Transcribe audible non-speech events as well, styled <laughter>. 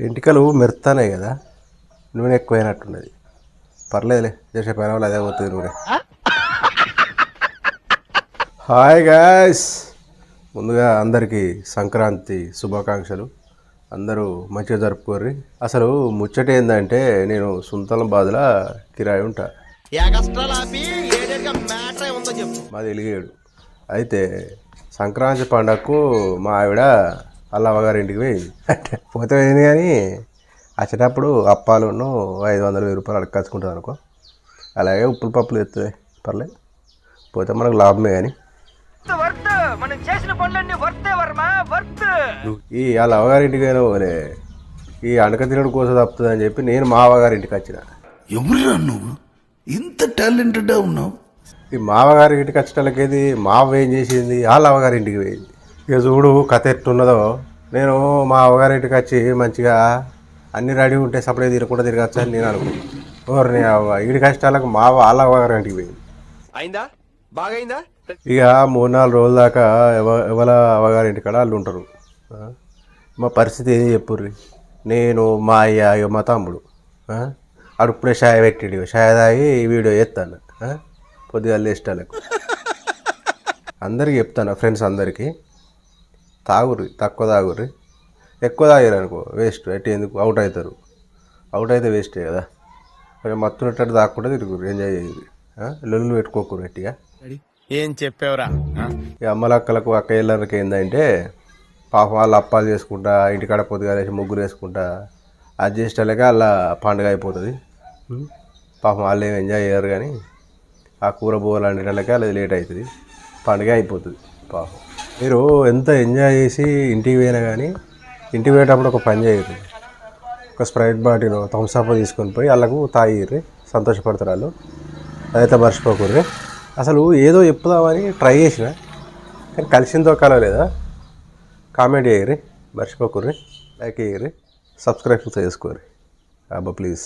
ఎంటికలు మెరుతానే కదా. నూనె ఎక్కువైనట్టున్నది. పర్లేదులే చేసే పైన వాళ్ళు అదే పోతుంది నూనె. Hi guys. ముందుగా అందరికీ సంక్రాంతి శుభాకాంక్షలు. అందరూ మంచిగా జరుపుకోర్రి. అసలు ముచ్చట ఏంటంటే నేను సుంతలం బాధల కిరాయి ఉంటా. మాది ఎలిగేడు అయితే సంక్రాంతి పండగకు మా ఆవిడ వాళ్ళ అవ్వగారి ఇంటికి పోయింది అంటే పోతే పోయింది కానీ వచ్చేటప్పుడు అప్పాలును ఐదు వందల వెయ్యి రూపాయలు అడగచ్చుకుంటుంది అనుకో. అలాగే ఉప్పులు పప్పులు ఎత్తుంది పర్లేదు. పోతే మనకు లాభమే కానీ. వర్త్! మనం చేసిన పనులన్నీ వర్తే వర్మ? వర్త్! ఈ వాళ్ళ అవ్వగారి ఇంటికి అయినా పోలే. ఈ అడక తినడు కోసం తప్పుతుంది అని చెప్పి నేను మా అవ్వగారి ఇంటికి వచ్చిన. ఎవరురా నువ్వు? ఇంత టాలెంటెడ్ ఉన్నావు? ఈ మావగారి ఇంటికి వచ్చేటోళ్ళకేది మావ ఏం చేసింది? వాళ్ళ అవ్వగారి ఇంటికి పోయింది. ఇక చూడు కథ ఎట్టున్నదో నేను మా అవ్వగారి ఇంటికి వచ్చి మంచిగా అన్ని రెడీ ఉంటే సపడే తిరగకుండా తిరగచ్చు అని నేను అనుకున్నాను అవ్వ ఇంటికి వచ్చేటాలకు మా వాళ్ళ అవ్వగారి ఇంటికి పోయింది. అయిందా? బాగైందా? ఇక మూడు నాలుగు రోజుల దాకా ఎవ ఎవల అవ్వగారి ఇంటికాడ వాళ్ళు ఉంటారు? మా పరిస్థితి ఏది చెప్పుర్రి? నేను మా అయ్య మా తమ్ముడు. ఇప్పుడే షాయ్ పెట్టిండు. షాయ్ తాగి వీడియో ఎత్తాను పొద్దుగా ఇష్టాలకు <laughs> అందరికి చెప్తాను ఫ్రెండ్స్ అందరికీ. తాగుర్రి తక్కువ తాగుర్రి. ఎక్కువ తాగారు అనుకో వేస్ట్ ఎట్టి ఎందుకు? అవుట్ అవుతారు అవుట్ అయితే వేస్టే కదా. కొంచెం మత్తున్నట్టు తాగకుండా తిరుగురు ఎంజాయ్ చేయరు లొల్లు పెట్టుకోకూరు గట్టిగా. ఏం చెప్పావురా? ఈ అమ్మలక్కలకు అక్కయ్యలకి ఏంటంటే పాపం వాళ్ళు అప్పాలు చేసుకుంటా ఇంటికాడ పొద్దుగా వేసి ముగ్గురు వేసుకుంటా అది చేసేటోళ్ళకే వాళ్ళ పండుగ అయిపోతుంది? పాపం వాళ్ళు ఏం ఎంజాయ్ చేయరు కానీ ఆ కూర బోలు వండేటోళ్ళకే అది లేట్ అవుతుంది పండుగ అయిపోతుంది పాపం. మీరు ఎంత ఎంజాయ్ చేసి ఇంటికి పోయినా కానీ ఇంటికి పోయేటప్పుడు ఒక పని చేయరు. ఒక స్ప్రైట్ బాటిల్ థమ్స్అప్ తీసుకొని పోయి వాళ్ళకు తాగిర్రి సంతోషపడతారు వాళ్ళు. అదైతే మర్చిపోకూర్రి అసలు ఏదో చెప్పుదామని ట్రై చేసిన కానీ కలిసిందో కలవలేదా కామెంట్ చేయరి మర్చిపోకూర్రి లైక్ చేయరి సబ్స్క్రైబ్ చేసుకోరి అబ్బా ప్లీజ్